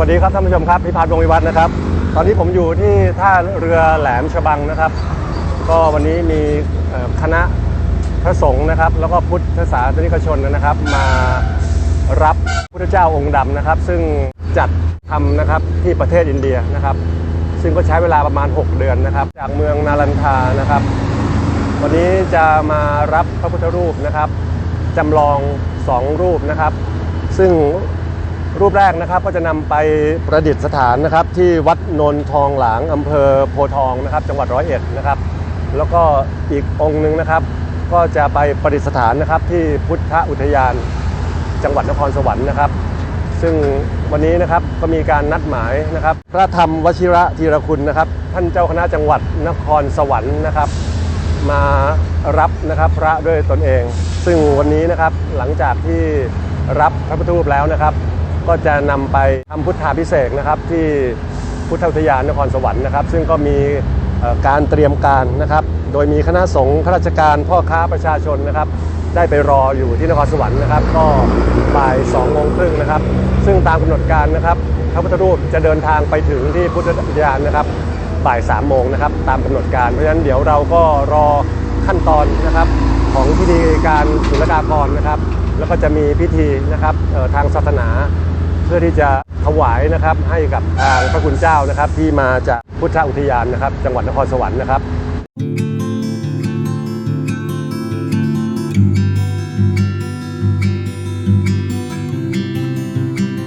วัสดีครับท่านผู้ชมครับพิพัฒน์วงวิวัฒน์นะครับ ตอนนี้ผมอยู่ที่ท่าเรือแหลมฉบังนะครับ ก็วันนี้มีคณะพระสงฆ์นะครับ แล้วก็พุทธศาสนิกชนนะครับ มารับพุทธเจ้าองค์ดำนะครับ ซึ่งจัดทำนะครับที่ประเทศอินเดียนะครับ ซึ่งก็ใช้เวลาประมาณ 6 เดือนนะครับ จากเมืองนาลันทานะครับ วันนี้จะมารับพระพุทธรูปนะครับจำลองสองรูปนะครับ ซึ่ง รูปแรกนะครับก็จะนำไปประดิษฐานนะครับ ที่วัดนนทองหลางอำเภอโพทองนะครับ จังหวัดร้อยเอ็ดนะครับ แล้วก็อีกองค์หนึ่งนะครับ ก็จะไปประดิษฐานนะครับที่พุทธอุทยานจังหวัดนครสวรรค์นะครับ ซึ่งวันนี้นะครับก็มีการนัดหมายนะครับ พระธรรมวชิระธีรคุณนะครับ ท่านเจ้าคณะจังหวัดนครสวรรค์นะครับ มารับนะครับพระด้วยตนเอง ซึ่งวันนี้นะครับหลังจากที่รับพระพุทธรูปแล้วนะครับ ก็จะนำไปทำพุทธาพิเศษนะครับที่พุทธอุทยานนครสวรรค์นะครับ ซึ่งก็มีการเตรียมการนะครับ โดยมีคณะสงฆ์ข้าราชการพ่อค้าประชาชนนะครับ ได้ไปรออยู่ที่นครสวรรค์นะครับ ก็บ่ายสองโมงครึ่งนะครับ ซึ่งตามกำหนดการนะครับพระพุทธรูปจะเดินทางไปถึงที่พุทธอุทยานนะครับบ่าย3ามโมงนะครับ ตามกำหนดการเพราะฉะนั้นเดี๋ยวเราก็รอขั้นตอนนะครับของพิธีการศุลกากรนะครับ แล้วก็จะมีพิธีนะครับทางศาสนา พื่อที่จะถวายนะครับให้กับทางพระคุณเจ้านะครับ ที่มาจากพุทธอุทยานนะครับ จังหวัดนครสวรรค์นะครับ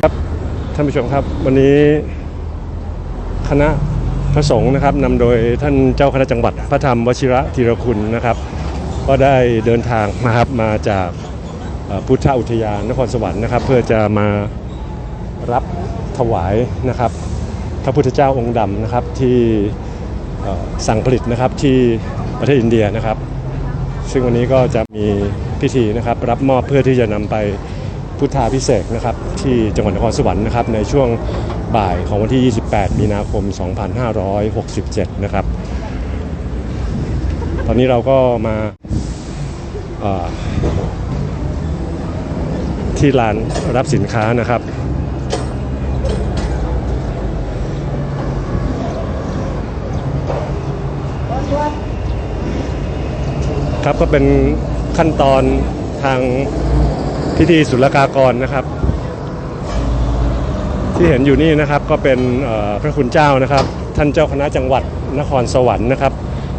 ครับท่านผู้ชมครับวันนี้คณะพระสงฆ์นะครับนำโดยท่านเจ้าคณะจังหวัด พระธรรมวชิระธีรคุณนะครับ ก็ได้เดินทางนะครับมาจากพุทธอุทยานนครสวรรค์นะครับ เพื่อจะมา รับถวายนะครับพระพุทธเจ้าองค์ดำนะครับที่สั่งผลิตนะครับที่ประเทศอินเดียนะครับ ซึ่งวันนี้ก็จะมีพิธีนะครับรับมอบเพื่อที่จะนำไปพุทธาพิเศษนะครับที่จังหวัดนครสวรรค์นะครับในช่วงบ่ายของวันที่ 28 มีนาคม 2567 นะครับ ตอนนี้เราก็มาที่ลานรับสินค้านะครับ ครับก็เป็นขั้นตอนทางพิธีศุลกากรนะครับ ที่เห็นอยู่นี่นะครับก็เป็นพระคุณเจ้านะครับ ท่านเจ้าคณะจังหวัดนครสวรรค์นะครับ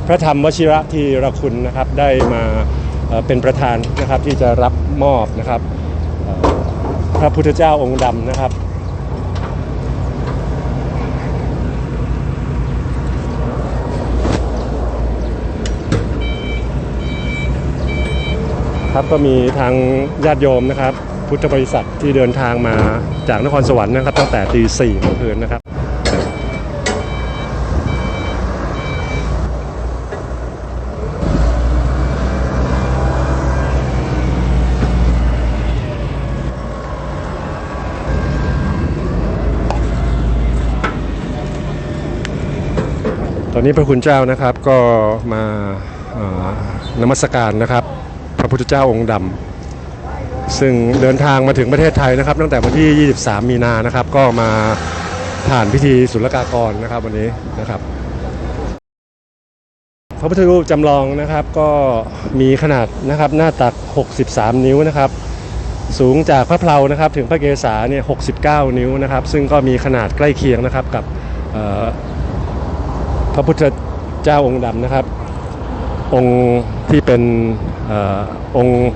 พระธรรมวชิระธีรคุณนะครับได้มาเป็นประธานนะครับที่จะรับมอบนะครับ พระพุทธเจ้าองค์ดำนะครับ ครับก็มีทางญาติโยมนะครับ พุทธบริษัทที่เดินทางมาจากนครสวรรค์นะครับ ตั้งแต่ตีสี่เมื่อคืนนะครับตอนนี้พระคุณเจ้านะครับก็มานมัสการนะครับ ระพุทธเจ้าองค์ดำซึ่งเดินทางมาถึงประเทศไทยนะครับ ตั้งแต่วันที่ 23 มีนานะครับ ก็มาผ่านพิธีศุลกากรนะครับวันนี้นะครับ พระพุทธรูปจำลองนะครับก็มีขนาดนะครับหน้าตัก 63 นิ้วนะครับ สูงจากพระเพลานะครับถึงพระเกศาเนี่ย 69 นิ้วนะครับ ซึ่งก็มีขนาดใกล้เคียงนะครับกับพระพุทธเจ้าองค์ดำนะครับ องค์ที่เป็น อองค์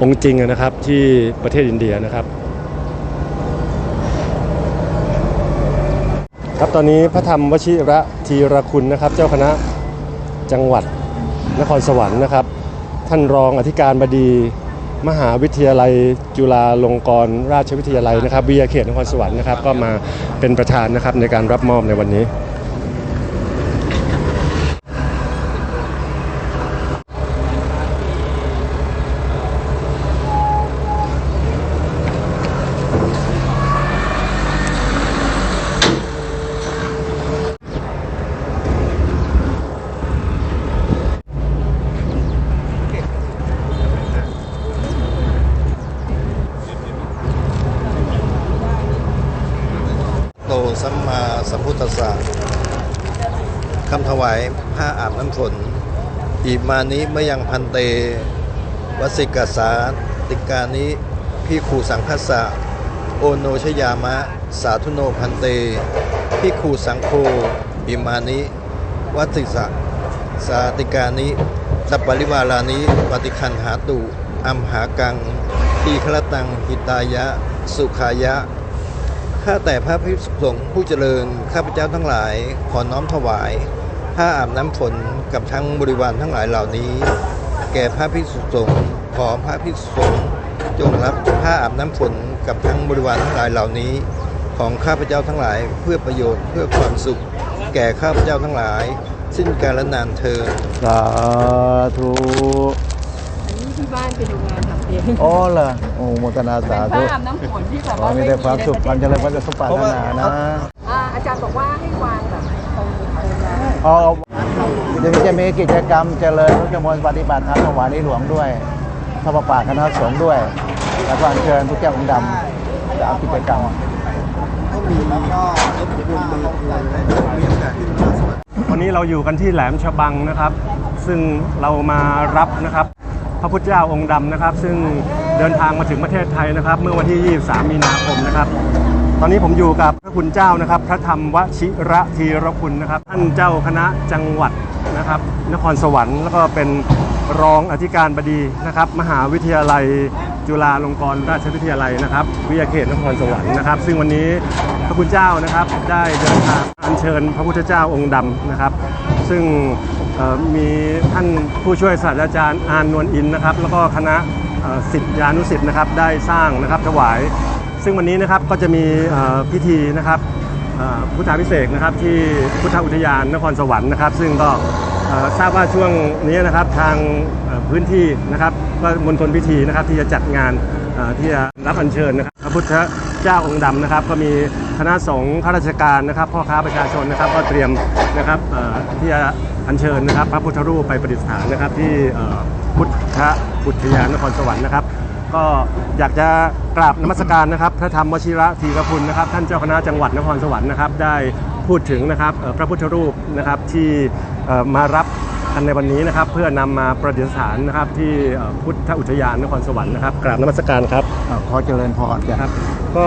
องค์จริงนะครับที่ประเทศอินเดียนะครับ ครับตอนนี้พระธรรมวชิระธีรคุณนะครับ เจ้าคณะจังหวัดนครสวรรค์นะครับ ท่านรองอธิการบดีมหาวิทยาลัยจุฬาลงกรณราชวิทยาลัยนะครับวิทยาเขตนครสวรรค์นะครับ ก็มาเป็นประธานนะครับในการรับมอบในวันนี้ ค สัมมา สัมพุทธัสสะคำถวายผ้าอาบน้ำฝนอิมานิมยังพันเต วสิกสาติกานิพิขูสังคสะโอโนชยามะ สาธุโนพันเตพิขูสังโฆอิมานิวัติสะสาติกานิสัปปริวารานิปฏิคันหาตุอัมหากังทีคลตังหิตายะ สุขายะ ข้าแต่พระภิกษุสงฆ์ผู้เจริญ ข้าพเจ้าทั้งหลาย ขอน้อมถวาย ผ้าอาบน้ำฝนกับทั้งบริวารทั้งหลายเหล่านี้ แก่พระภิกษุสงฆ์ขอพระภิกษุสงฆ์จงรับผ้าอาบน้ำฝนกับทั้งบริวารทั้งหลายเหล่านี้ ของข้าพเจ้าทั้งหลายเพื่อประโยชน์เพื่อความสุข แก่ข้าพเจ้าทั้งหลาย สิ้นกาลนานเทินสาธุอันนี้ที่บ้านเป็นโรงงาน องอ๋อเหรอโอ้โมทนาเป็นสาผ้าธุอาบน้ำฝนที่แบบขอว่ามีแต่ความสุขความเจริญความสุขปรารถนานะอ่าอาจารย์บอกว่าให้วางแบบตรงตรงนั้นอ๋อเดี๋ยวจะมีกิจกรรมเจริญพระเจมนปฏิบัติธรรมถวายในหลวงด้วยพระประป่าคณะสงฆ์ด้วย แล้วก็อัญเชิญพระแก้วองค์ดำจะเอากิจกรรมวันนี้เราอยู่กันที่แหลมฉบังนะครับ ซึ่งเรามารับนะครับพ ระพุทธเจ้าองค์ดำนะครับ ซึ่งเดินทางมาถึงประเทศไทยนะครับ เมื่อวันที่ 23 มีนาคมนะครับ ตอนนี้ผมอยู่กับพระคุณเจ้านะครับ พระธรรมวชิระธีรคุณนะครับ ท่านเจ้าคณะจังหวัดนะครับ นครสวรรค์แล้วก็เป็นรองอธิการบดีนะครับ มหาวิทยาลัยจุฬาลงกรณราชวิทยาลัยนะครับ วิทยาเขตนครสวรรค์นะครับ ซึ่งวันนี้พระคุณเจ้านะครับได้เดินทางอัญเชิญพระพุทธเจ้าองค์ดำนะครับ ซึ่ง มีท่านผู้ช่วยศาสตราจารย์อานนวลอินนะครับ แล้วก็คณะเอ่อศิษยานุศิษย์นะครับได้สร้างนะครับถวาย ซึ่งวันนี้นะครับก็จะมีพิธีนะครับพุทธาพิเศษนะครับที่พุทธอุทยานนครสวรรค์นะครับ ซึ่งก็ทราบว่าช่วงนี้นะครับทางพื้นที่นะครับก็มณฑลพิธีนะครับที่จะจัดงานที่จะรับอัญเชิญนะครับพระพุทธเจ้าองค์ดำนะครับ ก็มีคณะสงฆ์ข้าราชการนะครับ พ่อค้าประชาชนนะครับ ก็เตรียมนะครับที่จะ อัญเชิญนะครับ พระพุทธรูปไปประดิษฐานนะครับ ที่เอ่อพุทธอุทยานนครสวรรค์นะครับ ก็อยากจะกราบนมัสการนะครับพระธรรมวชิระธีรคุณนะครับ ท่านเจ้าคณะจังหวัดนครสวรรค์นะครับ ได้พูดถึงนะครับเอ่อพระพุทธรูปนะครับที่เอ่อมารับกันในวันนี้นะครับ เพื่อนำมาประดิษฐานนะครับ ที่เอ่อพุทธอุทยานนครสวรรค์นะครับกราบนมัสการครับอ่าขอเจริญพรจ้ะครับ ก็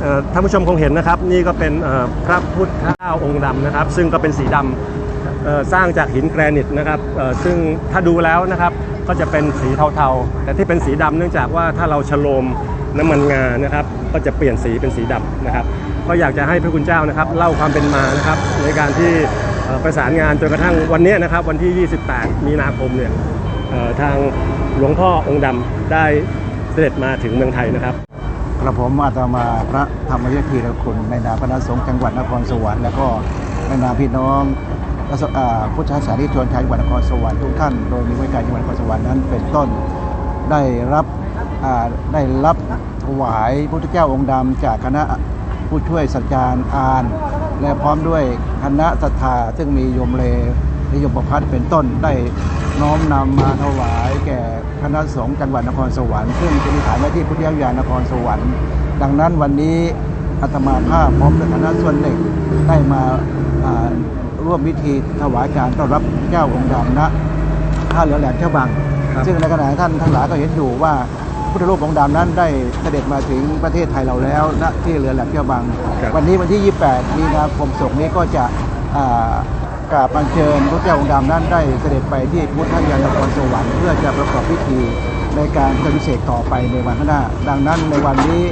เอ่อท่านผู้ชมคงเห็นนะครับ นี่ก็เป็นเอ่อพระพุทธเจ้าองค์ดำนะครับ ซึ่งก็เป็นสีดำเอ่อ สร้างจากหินแกรนิตนะครับซึ่งถ้าดูแล้วนะครับก็จะเป็นสีเทาๆ แต่ที่เป็นสีดำเนื่องจากว่าถ้าเราฉโลมน้ำมันงานะครับ ก็จะเปลี่ยนสีเป็นสีดำนะครับ ก็อยากจะให้พระคุณเจ้านะครับเล่าความเป็นมานะครับในการที่ประสานงานจนกระทั่งวันนี้นะครับ วันที่ 28 มีนาคมเนี่ยทางหลวงพ่อองค์ดำได้เสด็จมาถึงเมืองไทยนะครับกระผมอาตมาพระธรรมยธีรคุณในนามคณะสงฆ์จังหวัดนครสวรรค์แล้วก็ในนามพี่น้อง พุทธศาสนิกชนชาวจังหวัดนครสวรรค์ทุกท่านโดยมีไว้การจังหวัดนครสวรรค์นั้นเป็นต้นได้รับได้รับถวายพระพุทธเจ้าองค์ดำจากคณะผู้ช่วยสัจจารย์อาน และพร้อมด้วยคณะศรัทธาซึ่งมีโยมเลนิยมประพัฒน์เป็นต้นได้น้อมนำมาถวายแก่คณะสงฆ์จังหวัดนครสวรรค์ซึ่งจะมีฐานหน้ที่พุทธยานนครสวรรค์ ดังนั้นวันนี้อาตมาภาพพร้อมด้วยคณะส่วนหนึ่งได้มา ร่วมพิธีถวายการต้อนรับเจ้าองค์ดำณท่าเรือแหลมเจ้าบัง ครับ ซึ่งในขณะท่านทั้งหลายก็เห็นอยู่ว่าพุทธรูปองค์ดำนั้นได้เสด็จมาถึงประเทศไทยเราแล้วณที่เรือแหลมเจ้าบัง ครับ วันนี้วันที่ 28 มีนาคมศกนี้ก็จะอ่ากราบอัญเชิญพระเจ้าองค์ดำนั้นได้เสด็จไปที่พุทธยานนครสวรรค์เพื่อจะประกอบพิธีในการปฏิเสกต่อไปในวันข้างหน้า ดังนั้นในวันนี้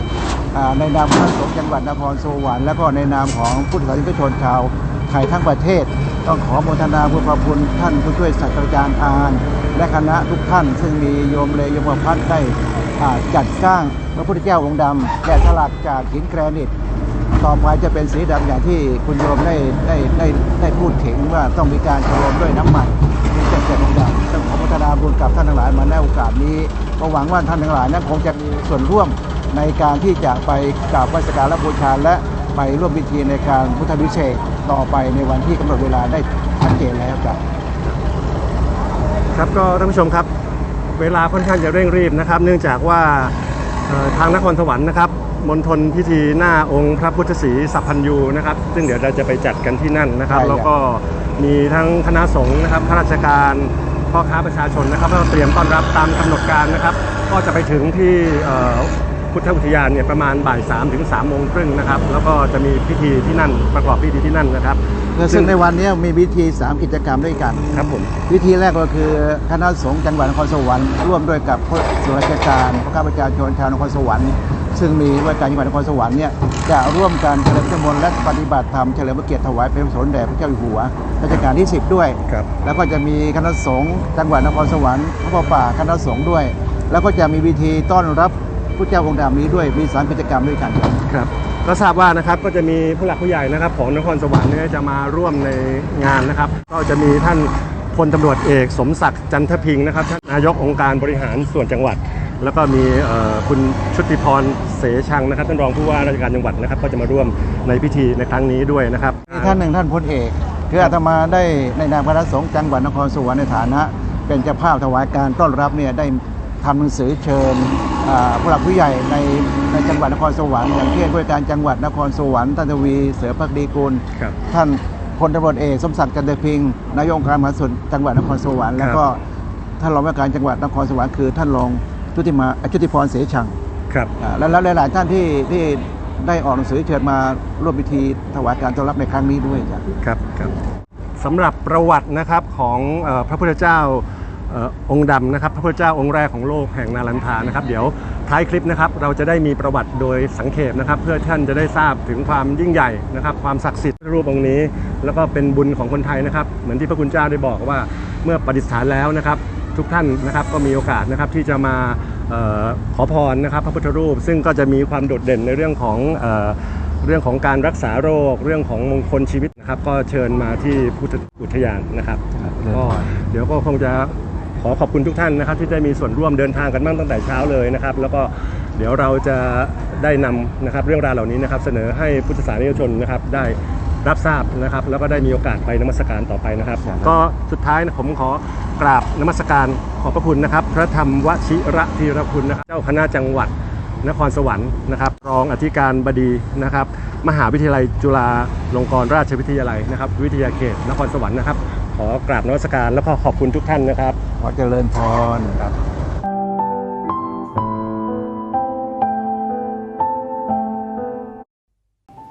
อ่าในนามคณะสงฆ์จังหวัดนครสวรรค์และก็ในนามของพุทธศาสนิกชนชาว ไทยทั้งประเทศ ต้องขอโมทนาบุญพระคุณท่านผู้ช่วยศาสตราจารย์อาน และคณะทุกท่าน ซึ่งมีโยมเลยโยมพัฒน์ได้จัดสร้างพระพุทธเจ้าองค์ดำแกะสลักจากหินแกรนิตต่อไปจะเป็นสีดำอย่างที่คุณโยมได้ได้ได้ได้พูดถึงว่าต้องมีการฉโลมด้วยน้ำมันถึงจะเกิดองค์ดำต้องขอพัฒนาบุญกับท่านทั้งหลายมาในโอกาสนี้ก็หวังว่าท่านทั้งหลายนั้นคงจะมีส่วนร่วมในการที่จะไปกราบไหว้สักการะบูชาและไปร่วมพิธีในการพุทธวิเศษ ต่อไปในวันที่กำหนดเวลาได้ชัดเจนแล้วครับครับก็ท่านผู้ชมครับ เวลาค่อนข้างจะเร่งรีบนะครับ เนื่องจากว่าเอ่อทางนครสวรรค์นะครับมณฑลพิธีหน้าองค์พระพุทธศรีสัพพัญยูนะครับ ซึ่งเดี๋ยวเราจะไปจัดกันที่นั่นนะครับใช่ครับแล้วก็มีทั้งคณะสงฆ์นะครับข้าราชการพ่อค้าประชาชนนะครับก็เตรียมต้อนรับตามกำหนดการนะครับ ก็จะไปถึงที่เอ่อ พุทธอุทยานเนี่ยประมาณบ่าย3ามถึงสามโมงครึ่งนะครับ แล้วก็จะมีพิธีที่นั่นประกอบพิธีที่นั่นนะครับซึ่งในวันนี้มีวิธี 3 กิจกรรมด้วยกันครับผมวิธีแรกก็คือคณะสงฆ์จังหวัดนครสวรรค์ร่วมด้วยกับผู้ส่วนราชการพ่อค้าประชาชนชาวนครสวรรค์ซึ่งมีว่าการจังหวัดนครสวรรค์เนี่ยจะร่วมกันเฉลิมพระชนมและปฏิบัติธรรมเฉลิมพระเกียรติถวายเป็นพระสนแด่พระเจ้าอยู่หัวรัชกาลที่ 10 ด้วยครับแล้วก็จะมีคณะสงฆ์จังหวัดนครสวรรค์พระป่าคณะสงฆ์ด้วย แล้วก็จะมีวิธีต้อนรับ ผู้เจ้าองค์ดำนี้ด้วยมีสามกิจกรรมด้วยกันครับ ครับก็ทราบว่านะครับก็จะมีผู้หลักผู้ใหญ่นะครับของนครสวรรค์เนี่ยจะมาร่วมในงานนะครับ ก็จะมีท่านพลตำรวจเอกสมศักดิ์จันทพิงค์นะครับท่านนายกองค์การบริหารส่วนจังหวัด แล้วก็มีเอ่อคุณชุติพรเสชังนะครับท่านรองผู้ว่าราชการจังหวัดนะครับ ก็จะมาร่วมในพิธีในครั้งนี้ด้วยนะครับ มีท่านหนึ่งท่านพลเอกคืออาตมาได้ในนามคณะสงฆ์จังหวัดนครสวรรค์ในฐานะ เป็นเจ้าภาพถวายการต้อนรับเนี่ยได้ ทำหนังสือเชิญอ่าผู้หลักผู้ใหญ่ในในจังหวัดนครสวรรค์อย่างเช่นด้วยการจังหวัดนครสวรรค์ท่านทวีเสือพักดีกุลครับท่านพลตำรวจเอกสมศักดิ์จันทพิงค์นายกองค์การมหาส่วนจังหวัดนครสวรรค์แล้วก็ท่านรองผู้ว่าการจังหวัดนครสวรรค์คือท่านรองชุติมาชุติพรเสชังครับอ่าและและหลาย ๆ ท่านที่ที่ได้ออกหนังสือเชิญมาร่วมพิธีถวายการต้อนรับในครั้งนี้ด้วยจ้ะครับครับสำหรับประวัตินะครับของเออพระพุทธเจ้าเอ่อองค์ดำนะครับ พระพุทธเจ้าองค์แรกของโลกแห่งนาลันทานะครับ เดี๋ยวท้ายคลิปนะครับ เราจะได้มีประวัติโดยสังเขปนะครับ เพื่อท่านจะได้ทราบถึงความยิ่งใหญ่นะครับ ความศักดิ์สิทธิ์รูปองค์นี้ แล้วก็เป็นบุญของคนไทยนะครับ เหมือนที่พระคุณเจ้าได้บอกว่าเมื่อประดิษฐานแล้วนะครับทุกท่านนะครับก็มีโอกาสนะครับที่จะมาเออขอพรนะครับ พระพุทธรูป ซึ่งก็จะมีความโดดเด่นในเรื่องของเออเรื่องของการรักษาโรคเรื่องของมงคลชีวิตนะครับ ก็เชิญมาที่พุทธอุทยานนะครับครับก็เดี๋ยวก็คงจะข อขอบคุณทุกท่านนะครับที่ได้มีส่วนร่วมเดินทางกันบ้างตั้งแต่เช้าเลยนะครับ แล้วก็เดี๋ยวเราจะได้นำนะครับเรื่องราวเหล่านี้นะครับ เสนอให้พุทธศาสนิกชนนะครับได้รับทราบนะครับ แล้วก็ได้มีโอกาสไปนมัสการต่อไปนะครับ ก็สุดท้ายนะผมขอกราบนมัสการขอบพระคุณนะครับ พระธรรมวชิระธีรคุณนะครับเจ้าคณะจังหวัดนครสวรรค์นะครับ รองอธิการบดีนะครับ มหาวิทยาลัยจุฬาลงกรณราชวิทยาลัยนะครับ วิทยาเขตนครสวรรค์นะครับ ขอกราบนมัสการแล้วก็ขอบคุณทุกท่านนะครับข อเจริญพร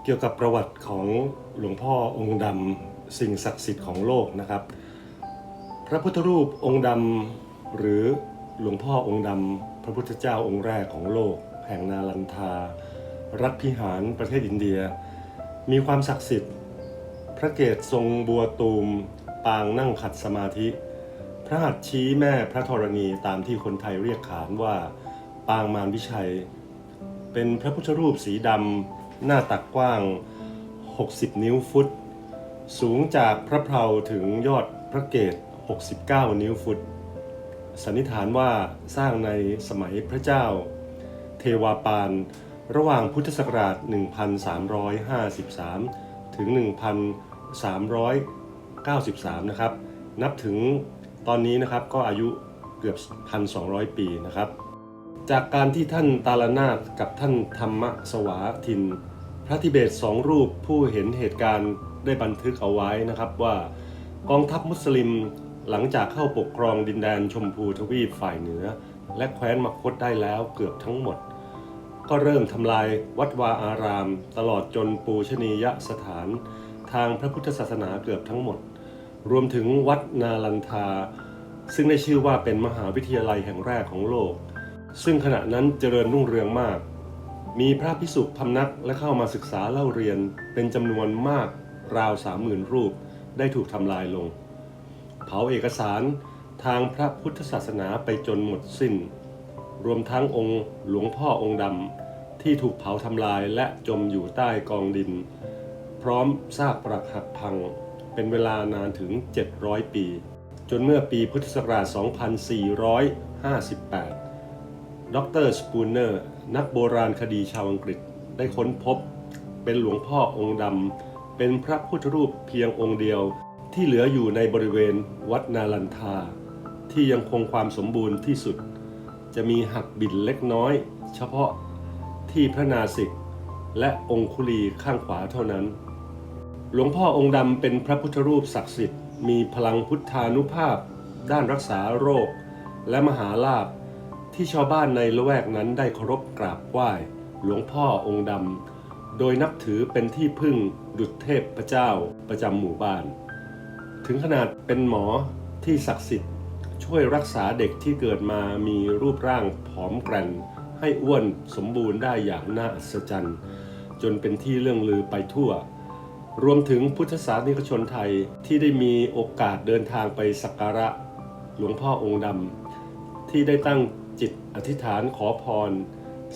เกี่ยวกับประวัติของหลวงพ่อองค์ดำสิ่งศักดิ์สิทธิ์ของโลกนะครับ พระพุทธรูปองค์ดำหรือหลวงพ่อองค์ดำพระพุทธเจ้าองค์แรกของโลก แห่งนาลันทา รัฐพิหารประเทศอินเดีย มีความศักดิ์สิทธิ์ พระเกศทรงบัวตูม ปางนั่งขัดสมาธิ พระหัตถ์ชี้แม่พระธรณีตามที่คนไทยเรียกขานว่า ปางมารวิชัย เป็นพระพุทธรูปสีดำหน้าตักกว้าง 60 นิ้วฟุต สูงจากพระเพลาถึงยอดพระเกศ69 นิ้วฟุต สันนิษฐานว่าสร้างในสมัยพระเจ้า เทวาปาน ระหว่างพุทธศักราช 1353 ถึง 1393 นะครับ นับถึง ตอนนี้นะครับก็อายุเกือบ 1,200 ปีนะครับ จากการที่ท่านตาลนาถกับท่านธรรมสวาทิน พระทิเบตสองรูปผู้เห็นเหตุการณ์ได้บันทึกเอาไว้นะครับว่ากองทัพมุสลิมหลังจากเข้าปกครองดินแดนชมพูทวีปฝ่ายเหนือ และแคว้นมคตได้แล้วเกือบทั้งหมด ก็เริ่มทำลายวัดวาอาราม ตลอดจนปูชนียสถาน ทางพระพุทธศาสนาเกือบทั้งหมด รวมถึงวัดนาลันทา ซึ่งได้ชื่อว่าเป็นมหาวิทยาลัยแห่งแรกของโลก ซึ่งขณะนั้นเจริญรุ่งเรืองมาก มีพระพิสุพำนักและเข้ามาศึกษาเล่าเรียนเป็นจำนวนมากราวสามหมื่นรูปได้ถูกทำลายลง เผาเอกสารทางพระพุทธศาสนาไปจนหมดสิ้น รวมทั้งองค์หลวงพ่อองค์ดำที่ถูกเผาทำลายและจมอยู่ใต้กองดิน พร้อมซากปรักหักพัง เป็นเวลานานถึง 700 ปี จนเมื่อปีพุทธศักราช 2458 ดรสปูเนอร์ นักโบราณคดีชาวอังกฤษได้ค้นพบ เป็นหลวงพ่อองค์ดำ เป็นพระพุทธรูปเพียงองค์เดียวที่เหลืออยู่ในบริเวณวัดนาลันทา ที่ยังคงความสมบูรณ์ที่สุด จะมีหักบิดเล็กน้อย เฉพาะที่พระนาสิกและองคุลีข้างขวาเท่านั้น หลวงพ่อองค์ดำเป็นพระพุทธรูปศักดิ์สิทธิ์มีพลังพุทธานุภาพ ด้านรักษาโรค และมหาลาภที่ชาวบ้านในละแวกนั้นได้เคารพกราบไหว้ หลวงพ่อองค์ดำโดยนับถือเป็นที่พึ่งดุจเทพพระเจ้าประจำหมู่บ้าน ถึงขนาดเป็นหมอที่ศักดิ์สิทธิ์ ช่วยรักษาเด็กที่เกิดมามีรูปร่างผอมแกร่งให้อ้วนสมบูรณ์ได้อย่างน่าอัศจรรย์ จนเป็นที่เรื่องลือไปทั่ว รวมถึงพุทธศาสนิกชนไทยที่ได้มีโอกาสเดินทางไปสักการะหลวงพ่อองค์ดำที่ได้ตั้งจิตอธิษฐานขอพร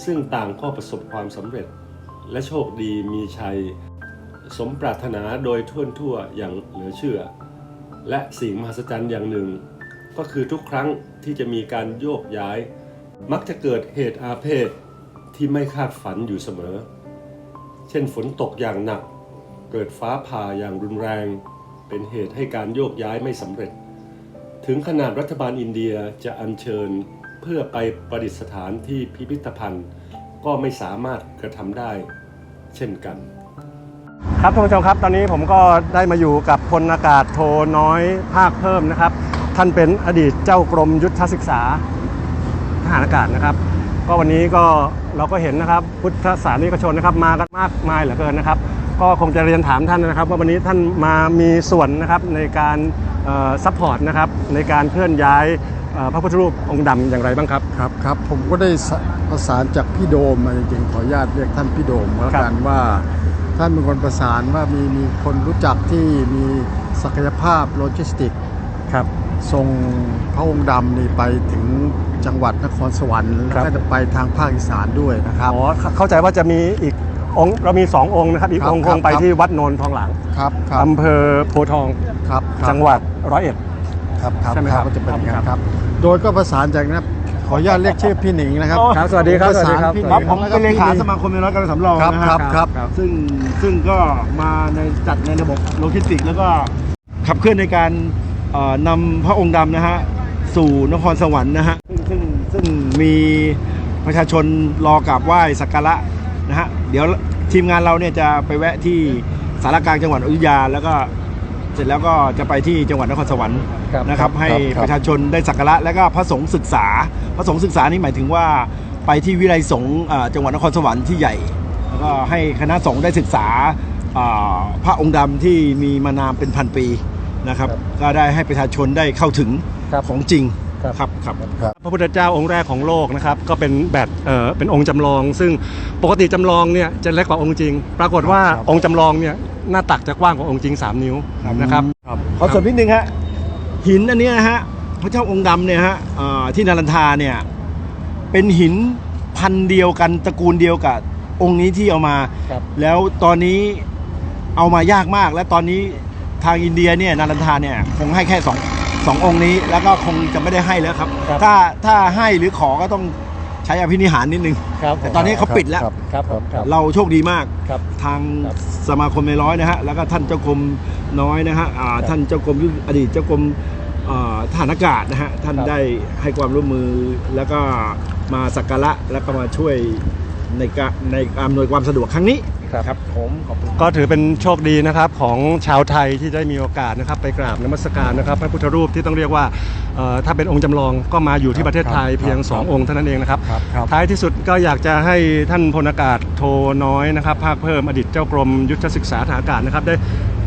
ซึ่งต่างก็ประสบความสำเร็จ และโชคดีมีชัย สมปรารถนาโดยทั่วทั่วอย่างเหลือเชื่อ และสิ่งมหัศจรรย์อย่างหนึ่ง ก็คือทุกครั้งที่จะมีการโยกย้าย มักจะเกิดเหตุอาเพศที่ไม่คาดฝันอยู่เสมอ เช่นฝนตกอย่างหนัก เกิดฟ้าผ่าอย่างรุนแรง เป็นเหตุให้การโยกย้ายไม่สำเร็จ ถึงขนาดรัฐบาลอินเดียจะอัญเชิญเพื่อไปประดิษฐานที่พิพิธภัณฑ์ ก็ไม่สามารถกระทำได้ เช่นกัน ครับท่านผู้ชมครับ ตอนนี้ผมก็ได้มาอยู่กับพลอากาศโทน้อยภาคเพิ่มนะครับ ท่านเป็นอดีตเจ้ากรมยุทธศึกษาทหารอากาศนะครับ ก็วันนี้ก็เราก็เห็นนะครับ พุทธศาสนิกชนนะครับ มากันมากมายเหลือเกินนะครับ ก็คงจะเรียนถามท่านนะครับ ว่าวันนี้ท่านมามีส่วนนะครับในการซัพพอร์ตนะครับในการเคลื่อนย้ายเอ่อพระพุทธรูปองค์ดำอย่างไรบ้างครับครับครับผมก็ได้สประสานจากพี่โดมมาจริงๆขออนุญาตเรียกท่านพี่โดมแล้วกันว่าท่านเป็นคนประสานว่ามีมีคนรู้จักที่มีศักยภาพโลจิสติกครับส่งพระองค์ดำนี่ไปถึงจังหวัดนครสวรรค์แล้วครับก็จะไปทางภาคอีสานด้วยนะครับอ๋อเข้าใจว่าจะมีอีก องค์เรามีสององค์นะครับอีกครับองค์คครับงไปครับ ที่วัดโนนทองหลังครับครับอำเภอโพธิ์ทองครับครับจังหวัดร้อยเอ็ด ครับครับใช่ไหมครับก็จะเป็นอย่างครันั้บนครับ โดยก็ประสานจากนั้นขออนุญาตเรียกชื่อพี่หนิงนะครับครับสวัสดีครับปะานสวัสดีครับ พี่หครันิบงผมแล้วก็เป็นเลพี่ขาหนิง สมาคมเรือน้อยการสำรองครับนะฮะครับครับครับซึ่งซึ่งก็มาในจัดในระบบโลจิสติกส์แล้วก็ขับเคลื่อนในการเอ่อนำพระองค์ดำนะฮะสู่นครสวรรค์นะฮะซึ่งซึ่งซึ่งมีประชาชนรอกราบไหว้สักการะ นะฮะเดี๋ยวทีมงานเราเนี่ยจะไปแวะที่สารกลางจังหวัดอยุธยา แล้วก็เสร็จแล้วก็จะไปที่จังหวัดนครสวรรค์ครับนะครับให้ครับ ประชาชนได้สักการะและก็พระสงฆ์ศึกษา พระสงฆ์ศึกษานี่หมายถึงว่าไปที่วิไลสงฆ์อ่าจังหวัดนครสวรรค์ที่ใหญ่ แล้วก็ให้คณะสงฆ์ได้ศึกษาอ่าพระองค์ดำที่มีมานามเป็นพันปีนะครับ ก็ได้ให้ประชาชนได้เข้าถึงครับ ของจริง ครับครับครับพระพุทธเจ้าองค์แรกของโลกนะครับก็เป็นแบบเอ่อเป็นองค์จำลอง ซึ่งปกติจำลองเนี่ยจะเล็กกว่าองค์จริง ปรากฏว่าครับองค์จำลองเนี่ยหน้าตักจะกว้างกว่าองค์จริง 3 นิ้วนะครับขอเสริมนิดนึงฮะหินอันเนี้ยนะฮะพระเจ้าองค์ดำเนี่ยฮะอ่าที่นารันทาเนี่ยเป็นหินพันธุ์เดียวกันตระกูลเดียวกับองค์นี้ที่เอามาครับแล้วตอนนี้เอามายากมาก และตอนนี้ทางอินเดียเนี่ยนารันทาเนี่ยคงให้แค่สอง สององค์นี้แล้วก็คงจะไม่ได้ให้แล้วครับ ครับถ้าถ้าให้หรือขอก็ต้องใช้อภินิหารนิดนึง ครับแต่ตอนนี้เขาปิดแล้ว ครับครับผมครับเราโชคดีมาก ครับ ทางครับสมาคมในร้อยนะฮะ แล้วก็ท่านเจ้ากรมน้อยนะฮะอ่าท่านเจ้ากรมยุทธอดีตเจ้ากรมอ่าทหารอากาศนะฮะ ท่านครับ ได้ให้ความร่วมมือแล้วก็มาสักการะแล้วก็มาช่วยในการในการอำนวยความสะดวกครั้งนี้ ครับผมขอบคุณก็ถือเป็นโชคดีนะครับของชาวไทยที่ได้มีโอกาสนะครับไปกราบนมัสการนะครับ พระพุทธรูปที่ต้องเรียกว่าเอ่อถ้าเป็นองค์จำลองก็มาอยู่ที่ประเทศไทยครับเพียงครับ2องค์เท่านั้นเองนะครับครับครับ ท้ายที่สุดก็อยากจะให้ท่านพลอากาศโทน้อยนะครับภาคเพิ่มอดีตเจ้ากรมยุทธศึกษาทหารอากาศนะครับได้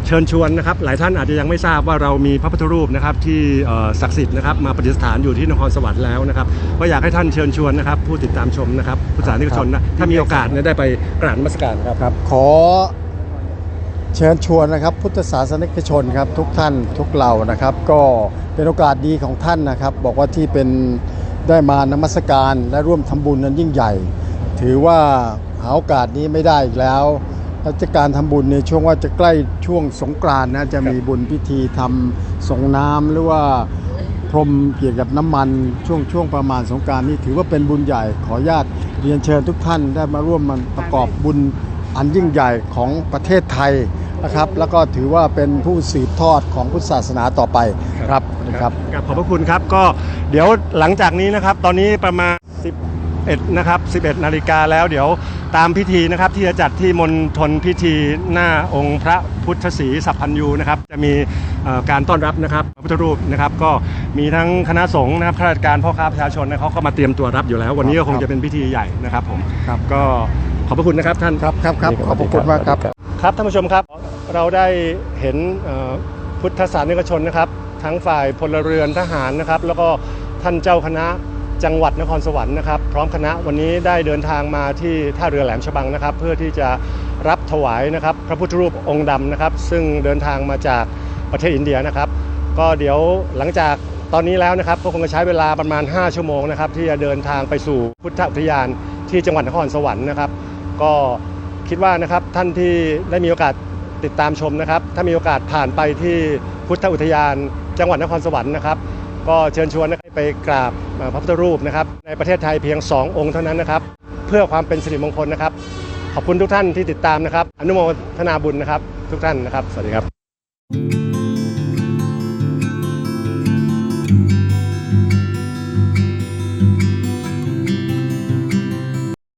เชิญชวนนะครับ หลายท่านอาจจะยังไม่ทราบว่าเรามีพระพุทธรูปนะครับที่เอ่อศักดิ์สิทธิ์นะครับมาประดิษฐานอยู่ที่นครสวรรค์แล้วนะครับก็อยากให้ท่านเชิญชวนนะครับ ผู้ติดตามชมนะครับผู้สาธารนิกชนนะถ้ามีโอกาสเนี่ยได้ไปกราบนมัสการครับครับ ขอเชิญชวนนะครับ พุทธศาสนิกชนครับทุกท่านทุกเหล่านะครับ ก็เป็นโอกาสดีของท่านนะครับ บอกว่าที่เป็นได้มานมัสการและร่วมทำบุญนั้นยิ่งใหญ่ ถือว่าหาโอกาสนี้ไม่ได้อีกแล้ว และจะการทำบุญในช่วงว่าจะใกล้ช่วงสงกรานต์นะจะมีบุญพิธีทำส่งน้ำหรือว่าพรมเกี่ยวกับน้ำมันช่วงช่วงประมาณสงกรารนี่ถือว่าเป็นบุญใหญ่ขออนุญาตเรียนเชิญทุกท่านได้มาร่วมมันประกอบบุญอันยิ่งใหญ่ของประเทศไทยนะครับ แล้วก็ถือว่าเป็นผู้สืบทอดของพุทธศาสนาต่อไปครับสวัสดีครับครับขอบพระคุณครับก็เดี๋ยวหลังจากนี้นะครับ ตอนนี้ประมาณ 11นะครับ11 นาฬิกาแล้วเดี๋ยวตามพิธีนะครับ ที่จะจัดที่มณฑลพิธีหน้าองค์พระพุทธศรีสัพพันยูนะครับ จะมีเอ่อการต้อนรับนะครับพระพุทธรูปนะครับ ก็มีทั้งคณะสงฆ์นะครับข้าราชการพ่อค้าประชาชนนะเขาก็มาเตรียมตัวรับอยู่แล้ว วันนี้ก็คงจะเป็นพิธีใหญ่นะครับผมครับก็ขอบพระคุณนะครับท่านครับครับครับขอบพระคุณมากครับครับท่านผู้ชมครับเราได้เห็นเอ่อพุทธศาสนิกชนนะครับ ทั้งฝ่ายพลเรือนทหารนะครับ แล้วก็ท่านเจ้าคณะ จังหวัดนครสวรรค์นะครับ พร้อมคณะวันนี้ได้เดินทางมาที่ท่าเรือแหลมฉบังนะครับ เพื่อที่จะรับถวายนะครับ พระพุทธรูปองค์ดำนะครับ ซึ่งเดินทางมาจากประเทศอินเดียนะครับ ก็เดี๋ยวหลังจากตอนนี้แล้วนะครับก็คงจะใช้เวลาประมาณ 5 ชั่วโมงนะครับ ที่จะเดินทางไปสู่พุทธอุทยานที่จังหวัดนครสวรรค์นะครับ ก็คิดว่านะครับท่านที่ได้มีโอกาสติดตามชมนะครับ ถ้ามีโอกาสผ่านไปที่พุทธอุทยาน จังหวัดนครสวรรค์นะครับ ก็เชิญชวนให้ไปกราบพระพุทธรูปนะครับ ในประเทศไทยเพียง 2 องค์เท่านั้นนะครับ เพื่อความเป็นสิริมงคลนะครับ ขอบคุณทุกท่านที่ติดตามนะครับ อนุโมทนาบุญนะครับ ทุกท่านนะครับ สวัสดีครับ